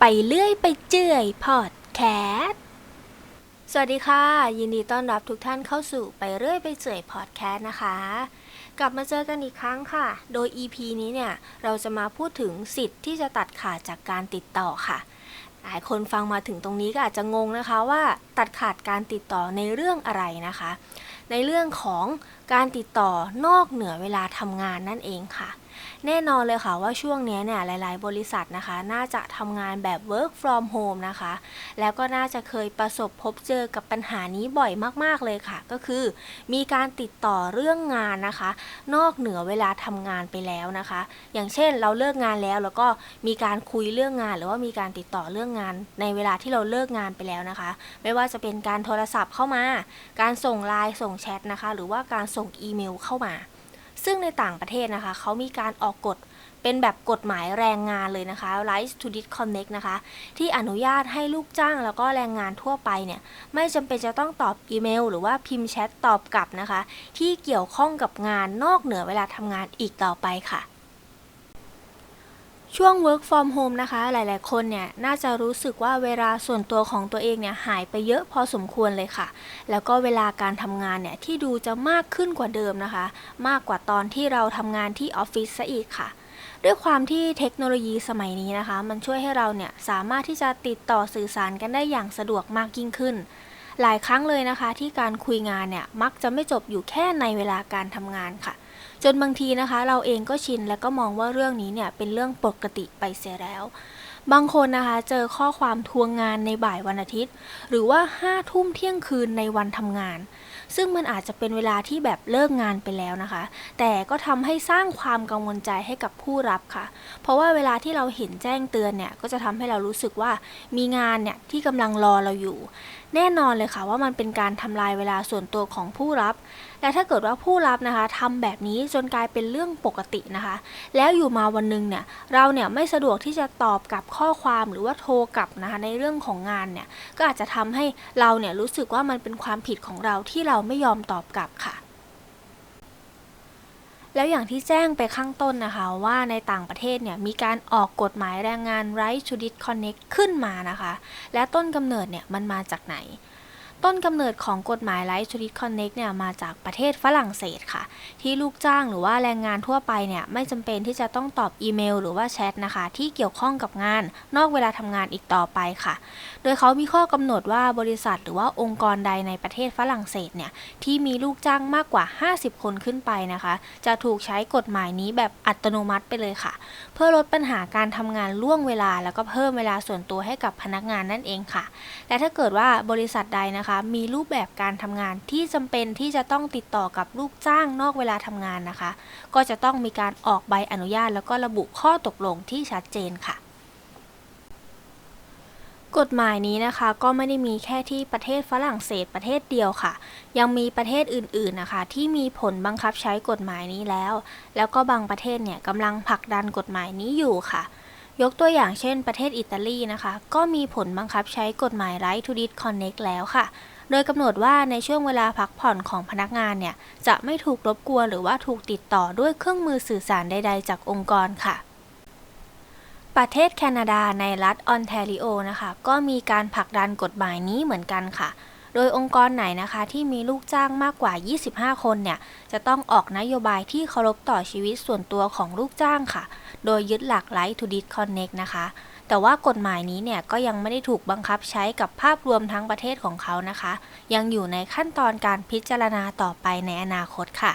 ไปเลื่อยไปเจื่อยพอดแคสต์สวัสดีค่ะ ยินดีต้อนรับทุกท่านเข้าสู่ไปเรื่อยไปเจื่อยพอดแคสต์นะคะ กลับมาเจอกันอีกครั้งค่ะ โดย EP นี้เนี่ย เราจะมาพูดถึงสิทธิ์ที่จะตัดขาดจากการติดต่อค่ะ หลายคนฟังมาถึงตรงนี้ก็อาจจะงงนะคะว่าตัดขาดการติดต่อในเรื่องอะไรนะคะ ในเรื่องของการติดต่อนอกเหนือเวลาทำงานนั่นเองค่ะ แน่นอนเลยค่ะว่าช่วงนี้เนี่ยหลาย ๆ บริษัทนะคะ น่าจะทำงานแบบ work from home นะคะ แล้วก็น่าจะเคยประสบพบเจอกับปัญหานี้บ่อยมาก ๆ เลยค่ะ ก็คือ มีการติดต่อเรื่องงานนะคะ นอกเหนือเวลาทำงานไปแล้วนะคะ อย่างเช่นเราเลิกงานแล้วแล้วก็มีการคุยเรื่องงาน หรือว่ามีการติดต่อเรื่องงาน ในเวลาที่เราเลิกงานไปแล้วนะคะ ไม่ว่าจะเป็นการโทรศัพท์เข้ามา การส่งไลน์ส่งแชทนะคะ หรือว่าการส่งอีเมลเข้ามา ซึ่งในต่างประเทศนะคะเขามีการออกกฎเป็นแบบกฎหมายแรงงานเลยนะคะ Right to Disconnect นะคะ ที่อนุญาตให้ลูกจ้างแล้วก็แรงงานทั่วไปเนี่ย ไม่จำเป็นจะต้องตอบอีเมล หรือว่าพิมพ์แชทตอบกลับนะคะ ที่เกี่ยวข้องกับงานนอกเหนือเวลาทำงานอีกต่อไปค่ะ ช่วง work from home นะคะ หลาย ๆ คนเนี่ยน่าจะรู้สึกว่าเวลาส่วนตัวของตัวเองเนี่ยหายไปเยอะพอสมควรเลยค่ะ แล้วก็เวลาการทำงานเนี่ยที่ดูจะมากขึ้นกว่าเดิมนะคะ มากกว่าตอนที่เราทำงานที่ออฟฟิศซะอีกค่ะ ด้วยความที่เทคโนโลยีสมัยนี้นะคะ มันช่วยให้เราเนี่ยสามารถที่จะติดต่อสื่อสารกันได้อย่างสะดวกมากยิ่งขึ้น หลายครั้งเลยนะคะ ที่การคุยงานเนี่ยมักจะไม่จบอยู่แค่ในเวลาการทำงานค่ะ จนบางทีนะคะ เราเองก็ชินแล้วก็มองว่าเรื่องนี้เนี่ยเป็นเรื่องปกติไปเสียแล้ว บางคนนะคะเจอข้อความทวงงานในบ่ายวันอาทิตย์ หรือว่าห้าทุ่มเที่ยงคืนในวันทำงาน ซึ่งมันอาจจะเป็นเวลาที่แบบเลิกงานไปแล้วนะคะ แต่ก็ทำให้สร้างความกังวลใจให้กับผู้รับค่ะ เพราะว่าเวลาที่เราเห็นแจ้งเตือนเนี่ยก็จะทำให้เรารู้สึกว่ามีงานเนี่ยที่กำลังรอเราอยู่ แน่นอนเลยค่ะว่ามันเป็นการทำลายเวลาส่วนตัวของผู้รับ และถ้าเกิดว่าผู้รับนะคะทำแบบนี้จนกลายเป็นเรื่องปกตินะคะ แล้วอยู่มาวันหนึงเนี่ยเราเนี่ยไม่สะดวกที่จะตอบกับข้อความหรือว่าโทรกลับนะคะในเรื่องของงานเนี่ยก็อาจจะทำให้เราเนี่ยรู้สึกว่ามันเป็นความผิดของเราที่เราไม่ยอมตอบกลับค่ะ แล้วอย่างที่แจ้งไปข้างต้นนะคะว่าในต่างประเทศเนี่ยมีการออกกฎหมายแรงงาน Right to Disconnect ขึ้นมานะคะ และต้นกำเนิดเนี่ยมันมาจากไหน ต้นกำเนิดของกฎหมาย Right to Disconnect เนี่ยมาจากประเทศฝรั่งเศสค่ะ ที่ลูกจ้างหรือว่าแรงงานทั่วไปเนี่ยไม่จำเป็นที่จะต้องตอบอีเมล หรือว่าแชทนะคะ ที่เกี่ยวข้องกับงาน นอกเวลาทำงานอีกต่อไปค่ะ โดยเขามีข้อกำหนดว่าบริษัทหรือว่าองค์กรใดในประเทศฝรั่งเศสเนี่ยที่มีลูกจ้างมากกว่า 50 คนขึ้นไปนะคะ จะถูกใช้กฎหมายนี้แบบอัตโนมัติไปเลยค่ะ เพื่อลดปัญหาการทำงานล่วงเวลา แล้วก็เพิ่มเวลาส่วนตัวให้กับพนักงานนั่นเองค่ะ และถ้าเกิดว่าบริษัทใดนะคะมีรูปแบบการทำงานที่จำเป็นที่จะต้องติดต่อกับลูกจ้างนอกเวลาทำงานนะคะ ก็จะต้องมีการออกใบอนุญาต แล้วก็ระบุข้อตกลงที่ชัดเจนค่ะกฎหมายนี้นะคะก็ไม่ได้มีแค่ที่ประเทศฝรั่งเศสประเทศเดียวค่ะ ยังมีประเทศอื่นๆนะคะ ที่มีผลบังคับใช้กฎหมายนี้แล้ว แล้วก็บางประเทศเนี่ยกำลังผลักดันกฎหมายนี้อยู่ค่ะ ยกตัวอย่างเช่นประเทศอิตาลีนะคะ ก็มีผลบังคับใช้กฎหมาย Right to Disconnect แล้วค่ะ โดยกำหนดว่าในช่วงเวลาพักผ่อนของพนักงานเนี่ย จะไม่ถูกรบกวนหรือว่าถูกติดต่อด้วยเครื่องมือสื่อสารใด ๆ จากองค์กรค่ะ ประเทศแคนาดาในรัฐออนแทรีโอนะคะ ก็มีการผลักดันกฎหมายนี้เหมือนกันค่ะโดยองค์กรไหนนะคะที่มีลูกจ้างมากกว่า 25 คนเนี่ย จะต้องออกนโยบายที่เคารพต่อชีวิตส่วนตัวของลูกจ้างค่ะ โดยยึดหลัก Right to Disconnect นะคะ แต่ว่ากฎหมายนี้เนี่ยก็ยังไม่ได้ถูกบังคับใช้กับภาพรวมทั้งประเทศของเขานะคะ ยังอยู่ในขั้นตอนการพิจารณาต่อไปในอนาคตค่ะ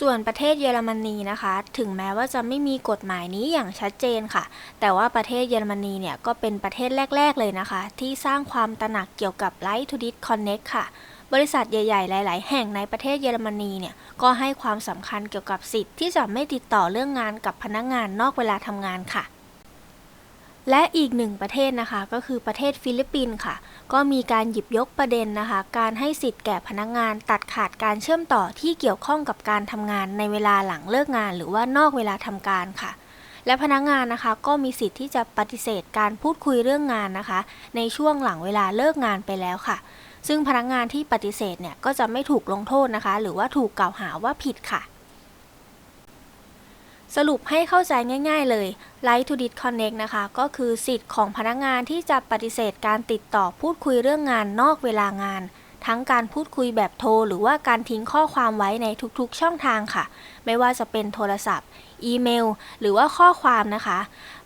ส่วนประเทศเยอรมนีนะคะ ถึงแม้ว่าจะไม่มีกฎหมายนี้อย่างชัดเจนค่ะ แต่ว่าประเทศเยอรมนีเนี่ยก็เป็นประเทศแรก ๆ เลยนะคะ ที่สร้างความตระหนักเกี่ยวกับ Right to Disconnect ค่ะ บริษัทใหญ่ๆ หลาย ๆ แห่งในประเทศเยอรมนีเนี่ยก็ให้ความสำคัญเกี่ยวกับสิทธิ์ที่จะไม่ติดต่อเรื่องงานกับพนักงานนอกเวลาทำงานค่ะ และอีกหนึ่งประเทศนะคะก็คือประเทศฟิลิปปินส์ค่ะ ก็มีการหยิบยกประเด็นนะคะ การให้สิทธิ์แก่พนักงานตัดขาดการเชื่อมต่อที่เกี่ยวข้องกับการทำงานในเวลาหลังเลิกงาน หรือว่านอกเวลาทำการค่ะ และพนักงานนะคะ ก็มีสิทธิ์ที่จะปฏิเสธการพูดคุยเรื่องงานนะคะ ในช่วงหลังเวลาเลิกงานไปแล้วค่ะ ซึ่งพนักงานที่ปฏิเสธเนี่ยก็จะไม่ถูกลงโทษนะคะ หรือว่าถูกกล่าวหาว่าผิดค่ะ สรุปให้เข้าใจง่าย ๆ เลย Right to Disconnect นะคะ ก็คือสิทธิ์ของพนักงานที่จะปฏิเสธการติดต่อพูดคุยเรื่องงานนอกเวลางาน ทั้งการพูดคุยแบบโทร หรือว่าการทิ้งข้อความไว้ในทุกๆช่องทางค่ะ ไม่ว่าจะเป็นโทรศัพท์ อีเมล หรือว่าข้อความนะคะ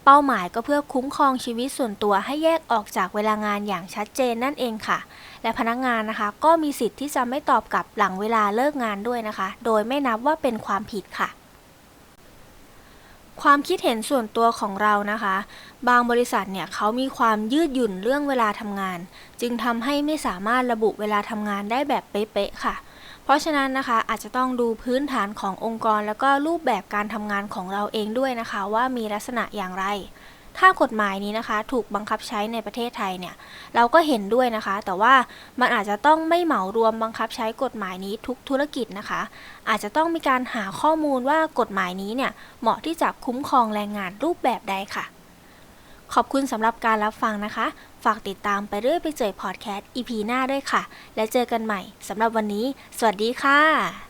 เป้าหมายก็เพื่อคุ้มครองชีวิตส่วนตัวให้แยกออกจากเวลางานอย่างชัดเจนนั่นเองค่ะ และพนักงานนะคะ ก็มีสิทธิ์ที่จะไม่ตอบกลับหลังเวลาเลิกงานด้วยนะคะ โดยไม่นับว่าเป็นความผิดค่ะ ความคิดเห็นส่วนตัวของเรานะคะ บางบริษัทเนี่ยเขามีความยืดหยุ่นเรื่องเวลาทำงาน จึงทำให้ไม่สามารถระบุเวลาทำงานได้แบบเป๊ะๆค่ะ เพราะฉะนั้นนะคะอาจจะต้องดูพื้นฐานขององค์กร แล้วก็รูปแบบการทำงานของเราเองด้วยนะคะ ว่ามีลักษณะอย่างไร ถ้ากฎหมายนี้นะคะ ถูกบังคับใช้ในประเทศไทยเนี่ย เราก็เห็นด้วยนะคะ แต่ว่ามันอาจจะต้องไม่เหมารวมบังคับใช้กฎหมายนี้ทุกธุรกิจนะคะ อาจจะต้องมีการหาข้อมูลว่ากฎหมายนี้เนี่ยเหมาะที่จะคุ้มครองแรงงานรูปแบบใดค่ะ ขอบคุณสำหรับการรับฟังนะคะ ฝากติดตามไปเรื่อยไปเจอพอดแคสต์ EP หน้าด้วยค่ะ และเจอกันใหม่สำหรับวันนี้ สวัสดีค่ะ